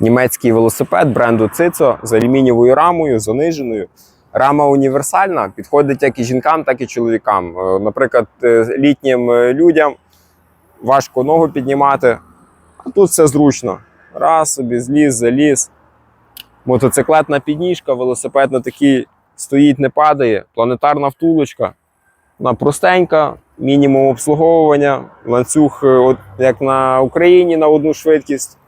Німецький велосипед бренду Цицо з алюмінієвою рамою, заниженою. Рама універсальна, підходить як і жінкам, так і чоловікам. Е, Наприклад, е, літнім е, людям важко ногу піднімати, а тут все зручно. Раз собі зліз, заліз. Мотоциклетна підніжка, велосипед на такій стоїть, не падає. Планетарна втулочка. Вона простенька, мінімум обслуговування, ланцюг, от як на Україні на одну швидкість,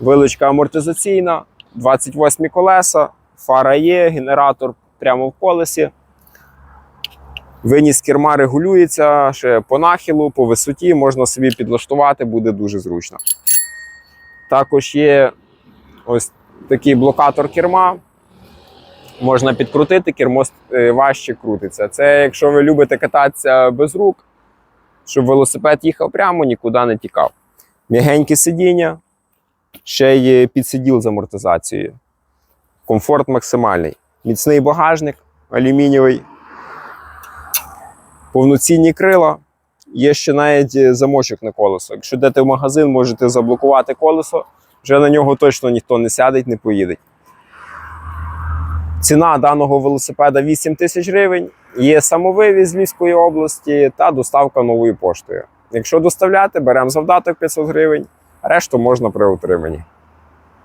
виличка амортизаційна, 28 колеса, фара є, генератор прямо в колесі. Виніс керма регулюється ще по нахилу, по висоті, можна собі підлаштувати, буде дуже зручно. Також є ось такий блокатор керма. Можна підкрутити, кермо е, важче крутиться. Це якщо ви любите кататися без рук, щоб велосипед їхав прямо, нікуди не тікав. М'ягеньке сидіння, ще є підсиділ з амортизацією. Комфорт максимальний. Міцний багажник алюмінієвий. Повноцінні крила. Є ще навіть е, замочок на колесо. Якщо йдете в магазин, можете заблокувати колесо, вже на нього точно ніхто не сядеть, не поїде. Ціна даного велосипеда 8 тисяч гривень. Є самовивіз Львівської області та доставка новою поштою. Якщо доставляти, беремо завдаток 500 гривень, решту можна при отриманні.